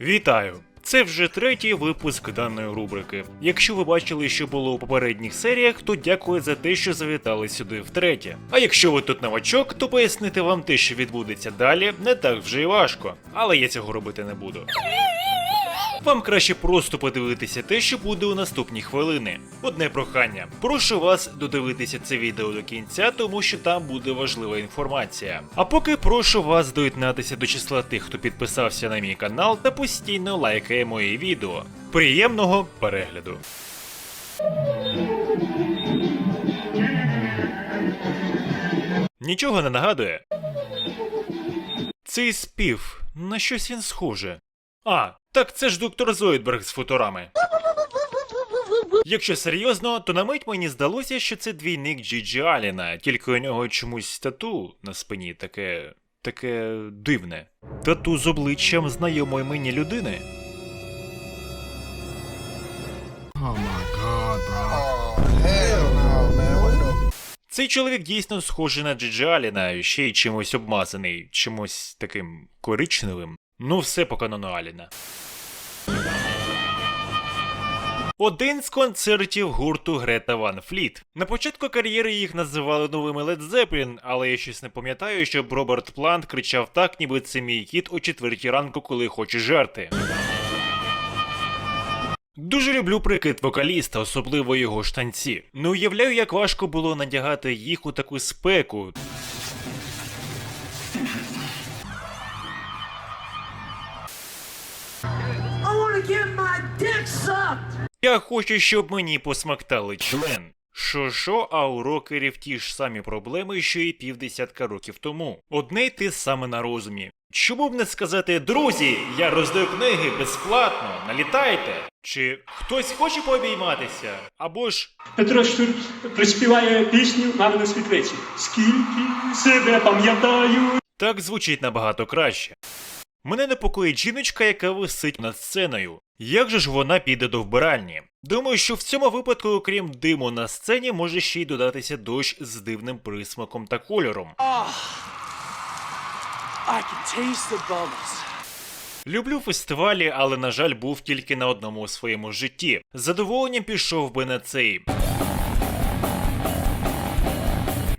Вітаю! Це вже третій випуск даної рубрики. Якщо ви бачили, що було у попередніх серіях, то дякую за те, що завітали сюди втретє. А якщо ви тут новачок, то пояснити вам те, що відбудеться далі, не так вже й важко. Але я цього робити не буду. Вам краще просто подивитися те, що буде у наступні хвилини. Одне прохання. Прошу вас додивитися це відео до кінця, тому що там буде важлива інформація. А поки прошу вас доєднатися до числа тих, хто підписався на мій канал та постійно лайкає мої відео. Приємного перегляду! Нічого не нагадує. Цей спів, на щось він схоже. А, так це ж доктор Зойдберг з футурами. Якщо серйозно, то на мить мені здалося, що це двійник Джіджі Аліна, тільки у нього чомусь тату на спині таке. таке дивне. Тату з обличчям знайомої мені людини. Цей чоловік дійсно схожий на Джиджі Аліна, ще й чимось обмазаний, чимось таким коричневим. Ну, все по канону Аліна. Один з концертів гурту Грета Ван Фліт. На початку кар'єри їх називали новими Led Zeppelin, але я щось не пам'ятаю, щоб Роберт Плант кричав так, ніби це мій кіт о четвертій ранку, коли хоче жерти. Дуже люблю прикид вокаліста, особливо його штанці. Не уявляю, як важко було надягати їх у таку спеку. Я хочу, щоб мені посмактали член. Що що, а у рокерів ті ж самі проблеми, що і півдесятка років тому. Одне й те саме на розумі. Чому б не сказати, друзі, я роздаю книги безплатно, налітайте? Чи хтось хоче пообійматися? Або ж Петро Штурм приспіває пісню «Мамино світлиці». Скільки себе пам'ятаю. Так звучить набагато краще. Мене непокоїть жіночка, яка висить над сценою. Як же ж вона піде до вбиральні? Думаю, що в цьому випадку, окрім диму на сцені, може ще й додатися дощ з дивним присмаком та кольором. I can taste the bubbles. Люблю фестивалі, але, на жаль, був тільки на одному у своєму житті. З задоволенням пішов би на цей.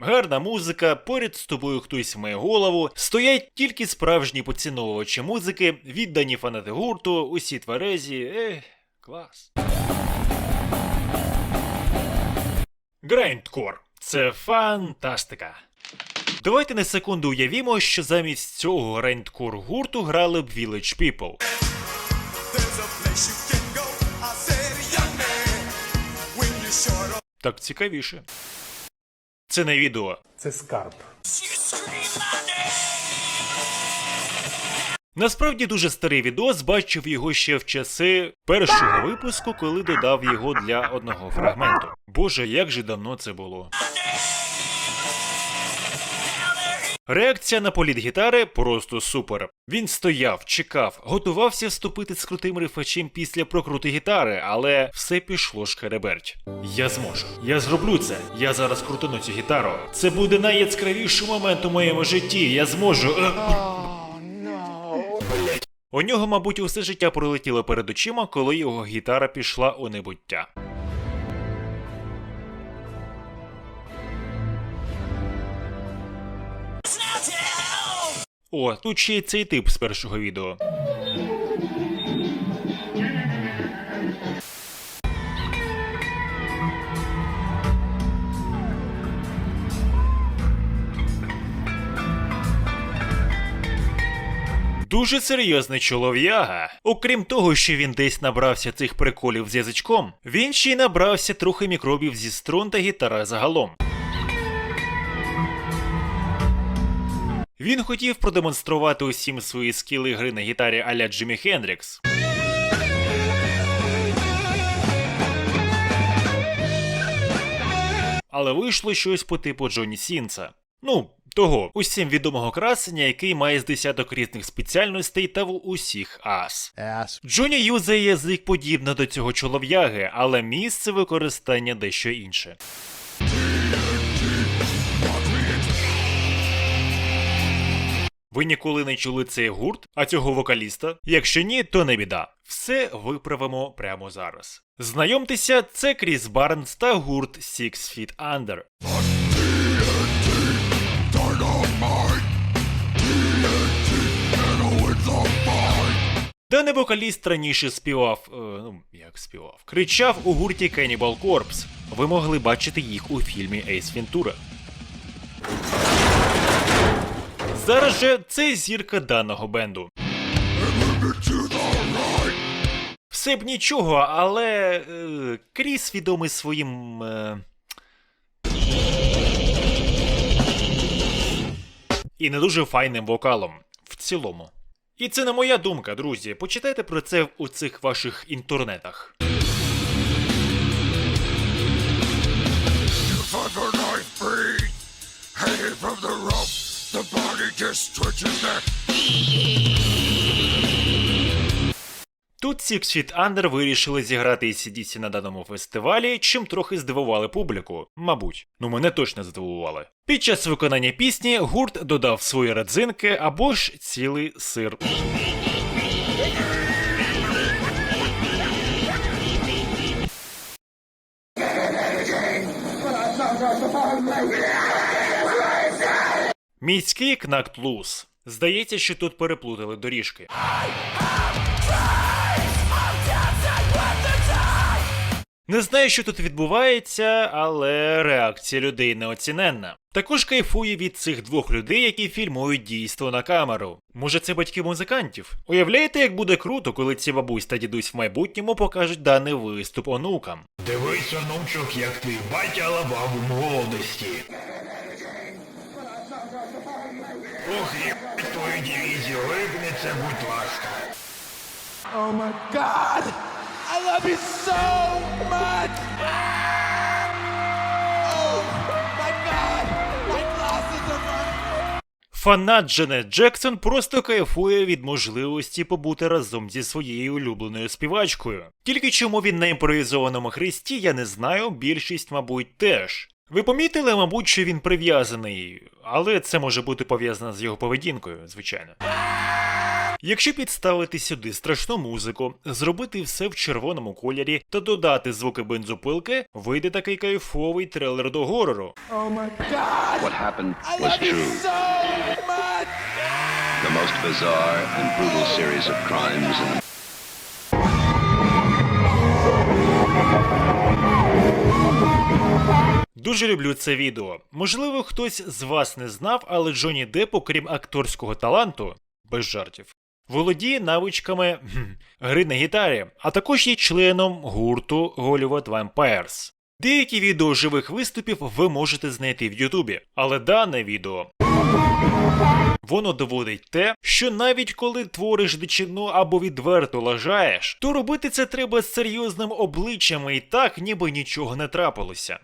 Гарна музика, поряд з тобою хтось має голову, стоять тільки справжні поціновувачі музики, віддані фанати гурту, усі тверезі. Ех, клас. Грайндкор. Це фантастика. Давайте на секунду уявімо, що замість цього грайндкор гурту грали б Village People. Так цікавіше. Це не відео. Це скарб. Насправді дуже старий відос, бачив його ще в часи першого випуску, коли додав його для одного фрагменту. Боже, як же давно це було. Реакція на політ гітари просто супер. Він стояв, чекав, готувався вступити з крутим рифачем після прокрути гітари, але все пішло шкереберть. Я зможу. Я зроблю це. Я зараз крутину цю гітару. Це буде найяскравіший момент у моєму житті. Я зможу. У нього, мабуть, усе життя пролетіло перед очима, коли його гітара пішла у небуття. О, тут ще й цей тип з першого відео. Дуже серйозний чолов'яга. Окрім того, що він десь набрався цих приколів з язичком, він ще й набрався трохи мікробів зі струн та гітара загалом. Він хотів продемонструвати усім свої скіли гри на гітарі аля Джиммі Хендрікс. Але вийшло щось по типу Джонні Сінца. Ну, того усім відомого красення, який має з десяток різних спеціальностей та в усіх ас. Джоні юзає язик подібно до цього чолов'яги, але місце використання дещо інше. Ви ніколи не чули цей гурт, а цього вокаліста? Якщо ні, то не біда. Все виправимо прямо зараз. Знайомтеся, це Кріс Барнс та гурт Six Feet Under. Даний вокаліст раніше співав, е, ну як співав, кричав у гурті Cannibal Corpse. Ви могли бачити їх у фільмі Ace Ventura. Зараз же це зірка даного бенду. Все б нічого, але е, Кріс відомий своїм. Е, і не дуже файним вокалом в цілому. І це не моя думка, друзі. Почитайте про це у цих ваших інтернетах. Fucker the. Body just twitches there. Тут Six Feet Under вирішили зіграти ACDC на даному фестивалі, чим трохи здивували публіку. Мабуть, ну мене точно здивували. Під час виконання пісні гурт додав свої родзинки або ж цілий сир. Міський кнакт луз. Здається, що тут переплутали доріжки. Не знаю, що тут відбувається, але реакція людей неоціненна. Також кайфує від цих двох людей, які фільмують дійство на камеру. Може, це батьки музикантів? Уявляєте, як буде круто, коли ці бабусь та дідусь в майбутньому покажуть даний виступ онукам. Дивись, онучок, як твій батя лавав у молодості. Ох, їбать твою дивізію, випнеться, будь ласка. Oh my god! I love you so much! Oh my god! My glasses are! Фанат Дженет Джексон просто кайфує від можливості побути разом зі своєю улюбленою співачкою. Тільки чому він на імпровізованому хресті, я не знаю, більшість, мабуть, теж. Ви помітили, мабуть, що він прив'язаний, але це може бути пов'язано з його поведінкою, звичайно. Якщо підставити сюди страшну музику, зробити все в червоному кольорі та додати звуки бензопилки, вийде такий кайфовий трейлер до горору. Oh my god! What happened was true. so much! The most bizarre and brutal series of crimes in the Дуже люблю це відео. Можливо, хтось з вас не знав, але Джонні Депп, окрім акторського таланту, без жартів, володіє навичками гри на гітарі, а також є членом гурту Hollywood Vampires. Деякі відео живих виступів ви можете знайти в Ютубі, але дане відео. Воно доводить те, що навіть коли твориш дичину або відверто лажаєш, то робити це треба з серйозним обличчям і так, ніби нічого не трапилося.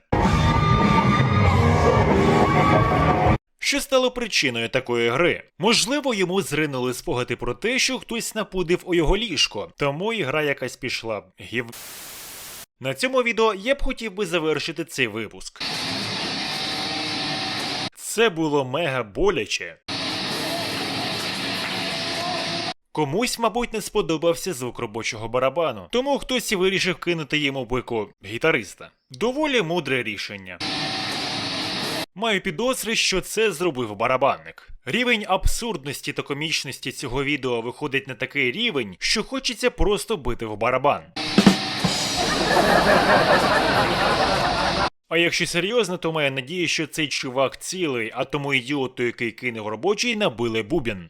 Що стало причиною такої гри? Можливо, йому зринули спогади про те, що хтось напудив у його ліжко, тому і гра якась пішла гів. На цьому відео я б хотів би завершити цей випуск. Це було мега боляче. Комусь, мабуть, не сподобався звук робочого барабану, тому хтось і вирішив кинути йому бику гітариста. Доволі мудре рішення. Маю підозри, що це зробив барабанник. Рівень абсурдності та комічності цього відео виходить на такий рівень, що хочеться просто бити в барабан. А якщо серйозно, то маю надію, що цей чувак цілий, а тому ідіоту, який кинув робочий, набили бубін.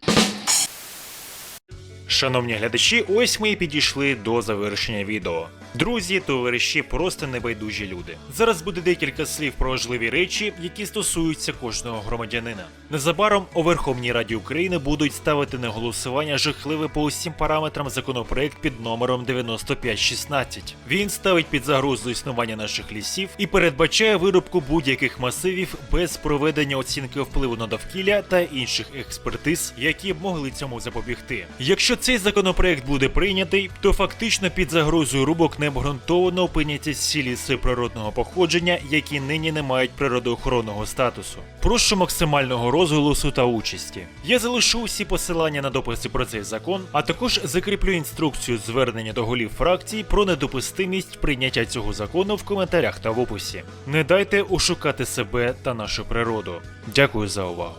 Шановні глядачі, ось ми і підійшли до завершення відео. Друзі, товариші, просто небайдужі люди. Зараз буде декілька слів про важливі речі, які стосуються кожного громадянина. Незабаром у Верховній Раді України будуть ставити на голосування жахливий по усім параметрам законопроект під номером 9516. Він ставить під загрозу існування наших лісів і передбачає вирубку будь-яких масивів без проведення оцінки впливу на довкілля та інших експертиз, які б могли цьому запобігти. Якщо цей законопроект буде прийнятий, то фактично під загрозою рубок необґрунтовано опиняться цілі ліси природного походження, які нині не мають природоохоронного статусу. Прошу максимального розголосу та участі. Я залишу усі посилання на дописи про цей закон, а також закріплю інструкцію звернення до голів фракцій про недопустимість прийняття цього закону в коментарях та в описі. Не дайте ошукати себе та нашу природу. Дякую за увагу.